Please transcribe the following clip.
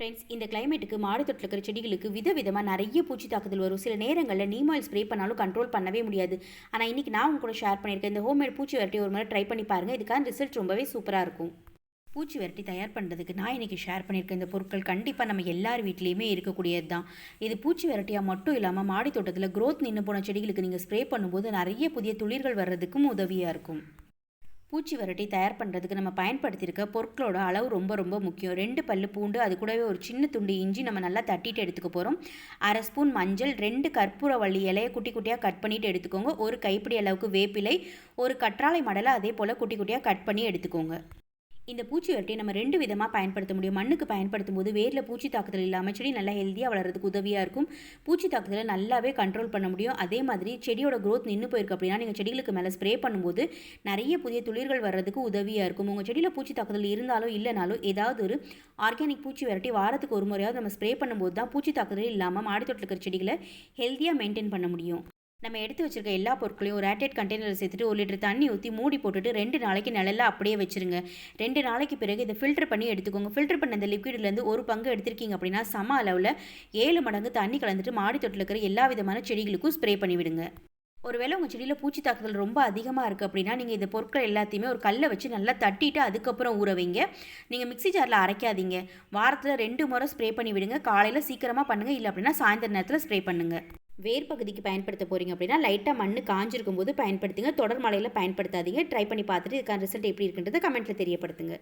Friends இந்த கிளைமேட்டுக்கு மாடி தொட்டில் இருக்கிற செடிகளுக்கு விதவிதமாக நிறைய பூச்சி தாக்குதல் வரும். சில நேரங்களில் நீம் ஆயில் ஸ்ப்ரே பண்ணாலும் கண்ட்ரோல் பண்ணவே முடியாது. ஆனால் இன்றைக்கி நான் உங்க கூட ஷேர் பண்ணியிருக்கேன். இந்த ஹோம்மேட் பூச்சி வரட்டி ஒரு முறை ட்ரை பண்ணி பாருங்கள் இதுக்கான ரிசல்ட் ரொம்பவே சூப்பராக இருக்கும். பூச்சி வரட்டி தயார் பண்ணுறதுக்கு நான் இன்றைக்கி ஷேர் பண்ணியிருக்கேன். இந்த பொருட்கள் கண்டிப்பாக நம்ம எல்லார் வீட்லேயுமே இருக்கக்கூடியது தான். இது பூச்சி வரட்டியாக மட்டும் இல்லாமல் மாடி தோட்டத்தில் க்ரோத் நின்று போன செடிகளுக்கு நீங்கள் ஸ்ப்ரே பண்ணும்போது நிறைய புதிய துளிர்கள் வர்றதுக்கும் உதவியாக இருக்கும். பூச்சி வரட்டி தயார் பண்ணுறதுக்கு நம்ம பயன்படுத்தியிருக்க பொருட்களோட அளவு ரொம்ப ரொம்ப முக்கியம். ரெண்டு பல் பூண்டு அது கூடவே ஒரு சின்ன துண்டு இஞ்சி நம்ம நல்லா தட்டிட்டு எடுத்துக்க போகிறோம் அரை ஸ்பூன் மஞ்சள் ரெண்டு கற்பூரவள்ளி இலையை குட்டி குட்டியாக கட் பண்ணிட்டு எடுத்துக்கோங்க. ஒரு கைப்பிடி அளவுக்கு வேப்பிலை ஒரு கற்றாழை மடலை அதே போல் குட்டி குட்டியாக கட் பண்ணி எடுத்துக்கோங்க. இந்த பூச்சி விரட்டியை நம்ம ரெண்டு விதமாக பயன்படுத்த முடியும். மண்ணுக்கு பயன்படுத்தும் போது வேரில் பூச்சி தாக்குதல் இல்லாமல் செடி நல்லா ஹெல்த்தியாக வளர்கிறதுக்கு உதவியாக இருக்கும். பூச்சி தாக்குதலை நல்லாவே கண்ட்ரோல் பண்ண முடியும். அதே மாதிரி செடியோட க்ரோத் நின்று போயிருக்கு அப்படின்னா நீங்கள் செடிகளுக்கு மேலே ஸ்ப்ரே பண்ணும்போது நிறைய புதிய துளிர்கள் வர்றதுக்கு உதவியாக இருக்கும். உங்கள் செடியில் பூச்சி தாக்குதல் இருந்தாலும் இல்லைனாலும் ஏதாவது ஒரு ஆர்கானிக் பூச்சி விரட்டி வாரத்துக்கு ஒரு முறையாவது நம்ம ஸ்ப்ரே பண்ணும்போது தான் பூச்சி தாக்குதல் இல்லாமல் மாடித்தோட்டில் இருக்கிற செடிகளை ஹெல்த்தியாக மெயின்டைன் பண்ண முடியும். நம்ம எடுத்து வச்சிருக்க எல்லா பொருட்களையும் ஒரு ஏர்டைட் கண்டெய்னரில் சேர்த்துட்டு ஒரு லிட்டர் தண்ணி ஊற்றி மூடி போட்டுட்டு ரெண்டு நாளைக்கு நிழலில் அப்படியே வச்சுருங்க. ரெண்டு நாளைக்கு பிறகு இதை ஃபில்டர் பண்ணி எடுத்துக்கோங்க. ஃபில்டர் பண்ண இந்த லிக்விட்லேருந்து ஒரு பங்கு எடுத்திருக்கீங்க அப்படின்னா சம அளவில் ஏழு மடங்கு தண்ணி கலந்துட்டு மாடி தொட்டில் இருக்கிற எல்லா விதமான செடிகளுக்கும் ஸ்ப்ரே பண்ணிவிடுங்க ஒருவேளை உங்கள் செடியில் பூச்சி தாக்குதல் ரொம்ப அதிகமாக இருக்குது அப்படின்னா நீங்கள் இந்த பொருட்கள் எல்லாத்தையுமே ஒரு கல்லை வச்சு நல்லா தட்டிட்டு அதுக்கப்புறம் ஊற வைங்க. நீங்கள் மிக்ஸி ஜாரில் அரைக்காதீங்க. வாரத்தில் ரெண்டு முறை ஸ்ப்ரே பண்ணி விடுங்க. காலையில் சீக்கிரமாக பண்ணுங்கள் இல்லை அப்படின்னா சாயந்தர நேரத்தில் ஸ்ப்ரே பண்ணுங்கள் வேர் பகுதிக்கு பயன்படுத்த போகிறீங்க அப்படின்னா லைட்டாக மண் காஞ்சிருக்கும் போது பயன்படுத்துங்க. தொடர் மழையில் பயன்படுத்தாதீங்க. ட்ரை பண்ணி பார்த்துட்டு இதுக்கான ரிசல்ட் எப்படி இருக்குன்றதை கமெண்ட்டில் தெரியப்படுத்துங்க.